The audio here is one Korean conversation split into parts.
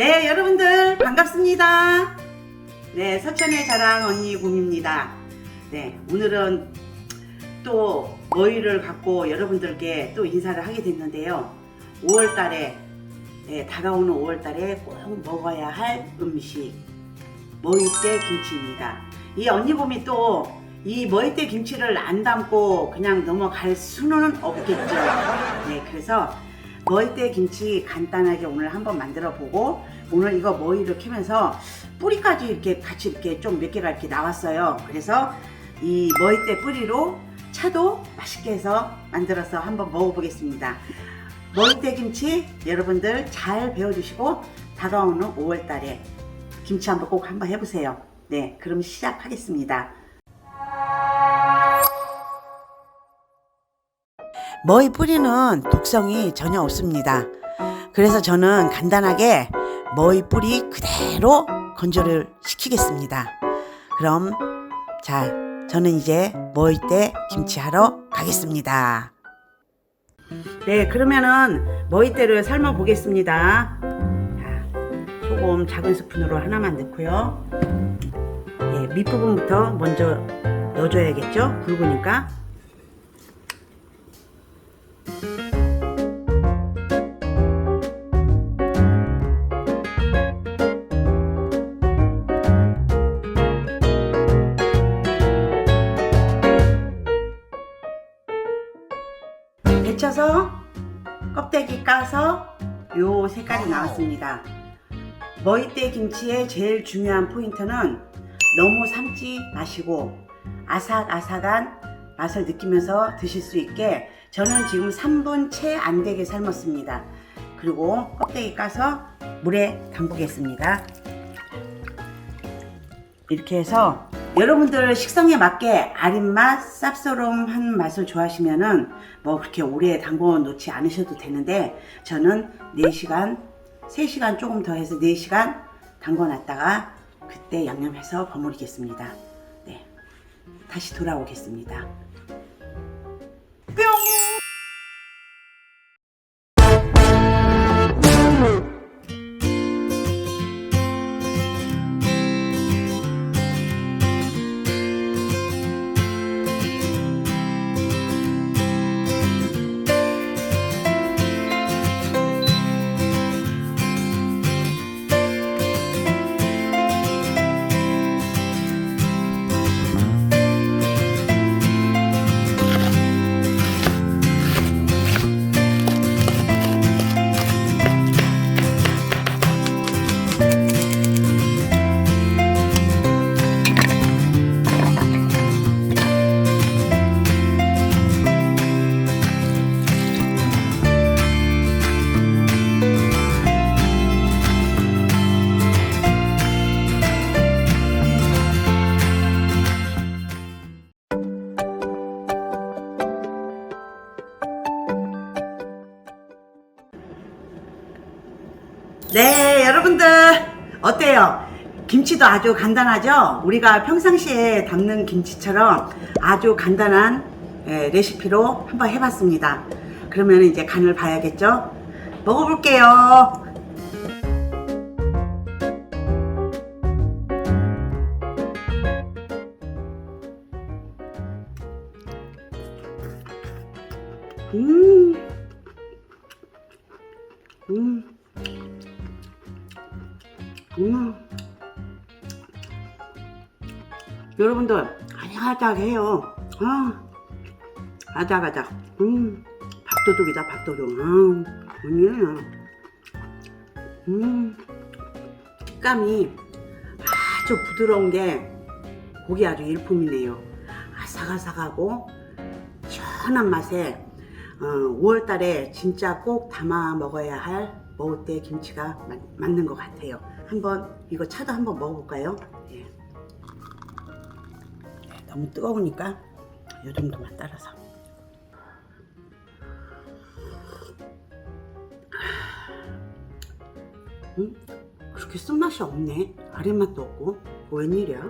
네, 여러분들 반갑습니다. 네, 서천의 자랑 언니 곰입니다. 네, 오늘은 또 머위를 갖고 여러분들께 또 인사를 하게 됐는데요. 5월 달에 네, 다가오는 5월 달에 꼭 먹어야 할 음식 머위대 김치입니다. 이 언니 곰이 또 이 머위대 김치를 안 담고 그냥 넘어갈 수는 없겠죠. 네, 그래서 머위대 김치 간단하게 오늘 한번 만들어 보고 오늘 이거 머위를 캐면서 뿌리까지 이렇게 같이 이렇게 좀 몇 개가 이렇게 나왔어요. 그래서 이 머위대 뿌리로 차도 맛있게 해서 만들어서 한번 먹어보겠습니다. 머위대 김치 여러분들 잘 배워주시고 다가오는 5월 달에 김치 한번 꼭 한번 해보세요. 네, 그럼 시작하겠습니다. 머위 뿌리는 독성이 전혀 없습니다. 그래서 저는 간단하게 머위 뿌리 그대로 건조를 시키겠습니다. 그럼 자, 저는 이제 머위 때 김치하러 가겠습니다. 네, 그러면은 머위대를 삶아 보겠습니다. 자, 소금 작은 스푼으로 하나만 넣고요. 네, 밑부분부터 먼저 넣어줘야겠죠? 굵으니까. 껍데기 까서 요 색깔이 나왔습니다. 머위대 김치의 제일 중요한 포인트는 너무 삶지 마시고 아삭아삭한 맛을 느끼면서 드실 수 있게 저는 지금 3분 채 안 되게 삶았습니다. 그리고 껍데기 까서 물에 담그겠습니다. 이렇게 해서 여러분들 식성에 맞게 아린 맛, 쌉싸름한 맛을 좋아하시면은 뭐 그렇게 오래 담궈 놓지 않으셔도 되는데 저는 4시간, 3시간 조금 더 해서 4시간 담궈 놨다가 그때 양념해서 버무리겠습니다. 네. 다시 돌아오겠습니다. 네, 여러분들 어때요? 김치도 아주 간단하죠? 우리가 평상시에 담는 김치처럼 아주 간단한 예, 레시피로 한번 해봤습니다. 그러면 이제 간을 봐야겠죠? 먹어볼게요. 음, 음. 음. 여러분들 아작아작 해요. 아, 아작아작. 음, 밥도둑이다 밥도둑. 아, 언니. 음, 식감이 아주 부드러운 게 고기 아주 일품이네요. 아삭아삭하고 시원한 맛에 어, 5월달에 진짜 꼭 담아 먹어야 할 먹을 때 김치가 맞, 맞는 것 같아요. 한번 이거 차도 한번 먹어볼까요? 예. 네, 너무 뜨거우니까 이 정도만 따라서. 음, 그렇게 쓴맛이 없네. 아랫맛도 없고. 웬일이야?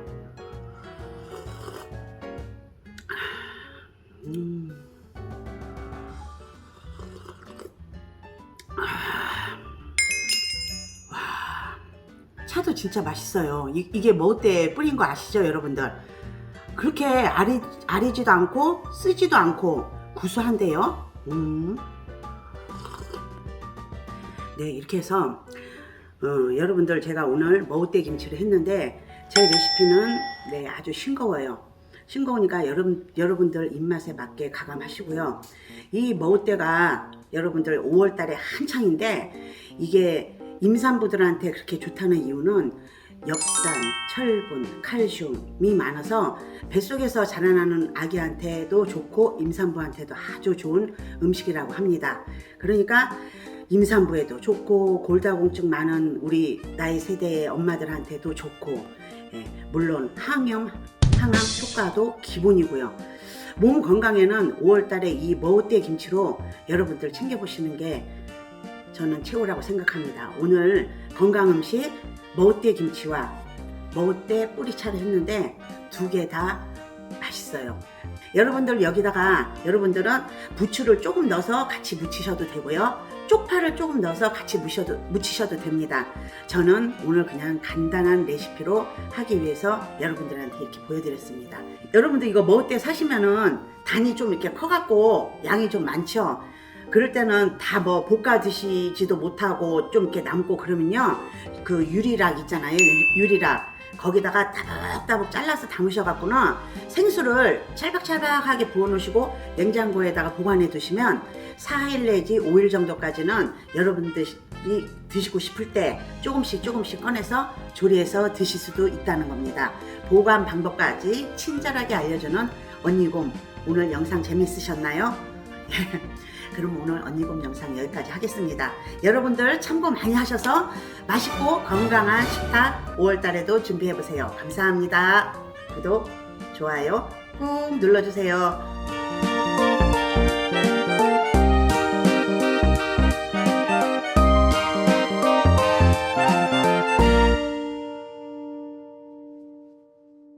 음. 향도 진짜 맛있어요. 이, 이게 뭐때 뿌린 거 아시죠, 여러분들? 그렇게 아리, 아리지도 않고 쓰지도 않고 구수한데요. 음. 네, 이렇게 해서 어, 여러분들 제가 오늘 머우대 김치를 했는데 제 레시피는 네, 아주 싱거워요. 싱거우니까 여러분, 여러분들 입맛에 맞게 가감하시고요. 이 머우대가 여러분들 5월 달에 한창인데 이게 임산부들한테 그렇게 좋다는 이유는 엽산, 철분, 칼슘이 많아서 뱃속에서 자라나는 아기한테도 좋고 임산부한테도 아주 좋은 음식이라고 합니다. 그러니까 임산부에도 좋고 골다공증 많은 우리 나이 세대의 엄마들한테도 좋고 예, 물론 항염, 항암 효과도 기본이고요. 몸 건강에는 5월달에 이 머우대 김치로 여러분들 챙겨보시는 게 저는 최고라고 생각합니다. 오늘 건강 음식 머우대 김치와 머우대 뿌리차를 했는데 두 개 다 맛있어요. 여러분들 여기다가 여러분들은 부추를 조금 넣어서 같이 무치셔도 되고요. 쪽파를 조금 넣어서 같이 무셔도, 무치셔도 됩니다. 저는 오늘 그냥 간단한 레시피로 하기 위해서 여러분들한테 이렇게 보여드렸습니다. 여러분들 이거 먹을 때 사시면은 단이 좀 이렇게 커갖고 양이 좀 많죠? 그럴 때는 다 뭐 볶아 드시지도 못하고 좀 이렇게 남고 그러면요. 그 유리락 있잖아요. 유- 유리락. 거기다가 따박따박 잘라서 담으셔갖고는 생수를 찰박찰박하게 부어놓으시고 냉장고에다가 보관해 두시면 4일 내지 5일 정도까지는 여러분들이 드시고 싶을 때 조금씩 조금씩 꺼내서 조리해서 드실 수도 있다는 겁니다. 보관 방법까지 친절하게 알려주는 언니곰 오늘 영상 재밌으셨나요? 그럼 오늘 언니곰 영상 여기까지 하겠습니다. 여러분들 참고 많이 하셔서 맛있고 건강한 식탁 5월달에도 준비해보세요. 감사합니다. 구독, 좋아요 꾹 눌러주세요.